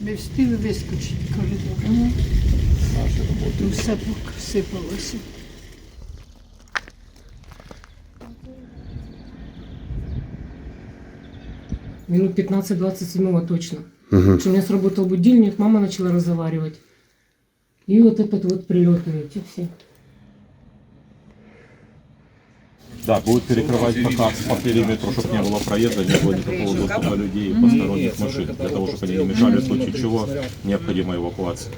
Ми встигли вискочити в коридор. Наші роботи. Все посипалося. Минут 15-27 точно. Потому что у меня сработал будильник, мама начала разговаривать. И вот этот вот прилеты эти все. Да, будут перекрывать пока по периметру, чтобы не было проезда, не было никакого доступа людей и посторонних машин. Для того, чтобы они не мешали, в случае чего необходима эвакуация.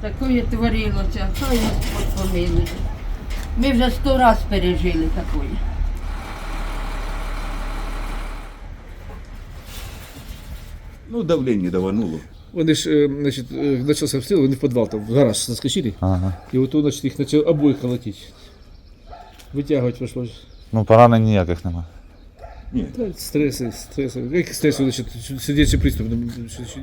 Такое творилося, хай Господь помилує. Ми вже сто раз пережили такое. Ну, давление давануло. Вони ж, е, значить, е, почався обстріл, вони в підвал там в гараж заскочили. Ага. І от значить, їх почали обоїх колотити. Витягувати прийшлось. Ну, поранень ніяких нема. Та стреси, стреси. Які стреси, значить, сердечний приступ. ну, що- що-